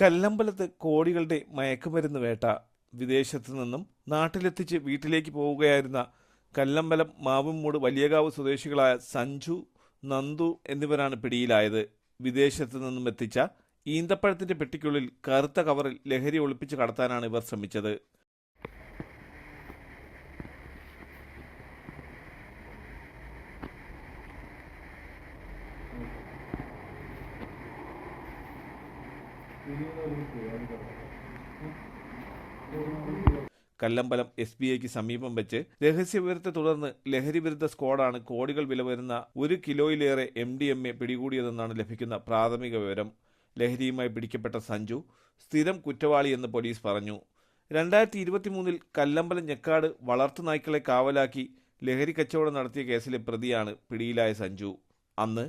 കല്ലമ്പലത്ത് കോടികളുടെ മയക്കുമരുന്ന് വേട്ട വിദേശത്തു നിന്നും നാട്ടിലെത്തിച്ച് വീട്ടിലേക്ക് പോവുകയായിരുന്ന കല്ലമ്പലം മാവുംമൂട് വലിയകാവ് സ്വദേശികളായ സഞ്ജു നന്ദു എന്നിവരാണ് പിടിയിലായത്. വിദേശത്തു നിന്നും എത്തിച്ച ഈന്തപ്പഴത്തിന്റെ പെട്ടിക്കുള്ളിൽ കറുത്ത കവറിൽ ലഹരി ഒളിപ്പിച്ച് കടത്താനാണ് ഇവർ ശ്രമിച്ചത്. കല്ലമ്പലം എസ് ബി ഐക്ക് സമീപം വെച്ച് രഹസ്യവിവരത്തെ തുടർന്ന് ലഹരി വിരുദ്ധ സ്ക്വാഡാണ് കോടികൾ വില വരുന്ന ഒരു കിലോയിലേറെ എം ഡി എം എ പിടികൂടിയതെന്നാണ് ലഭിക്കുന്ന പ്രാഥമിക വിവരം. ലഹരിയുമായി പിടിക്കപ്പെട്ട സഞ്ജു സ്ഥിരം കുറ്റവാളിയെന്ന് പോലീസ് പറഞ്ഞു. രണ്ടായിരത്തി ഇരുപത്തിമൂന്നിൽ കല്ലമ്പലം ഞെക്കാട് വളർത്തുനായ്ക്കളെ കാവലാക്കി ലഹരി കച്ചവടം നടത്തിയ കേസിലെ പ്രതിയാണ് പിടിയിലായ സഞ്ജു. അന്ന്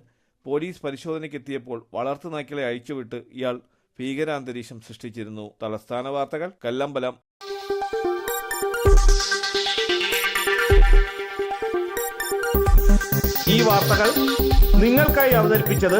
പോലീസ് പരിശോധനയ്ക്കെത്തിയപ്പോൾ വളർത്തുനായ്ക്കളെ അഴിച്ചുവിട്ട് ഇയാൾ ഭീകരാന്തരീക്ഷം സൃഷ്ടിച്ചിരുന്നു. തലസ്ഥാന വാർത്തകൾ കല്ലമ്പലം. ഈ വാർത്തകൾ നിങ്ങൾക്കായി അവതരിപ്പിച്ചത്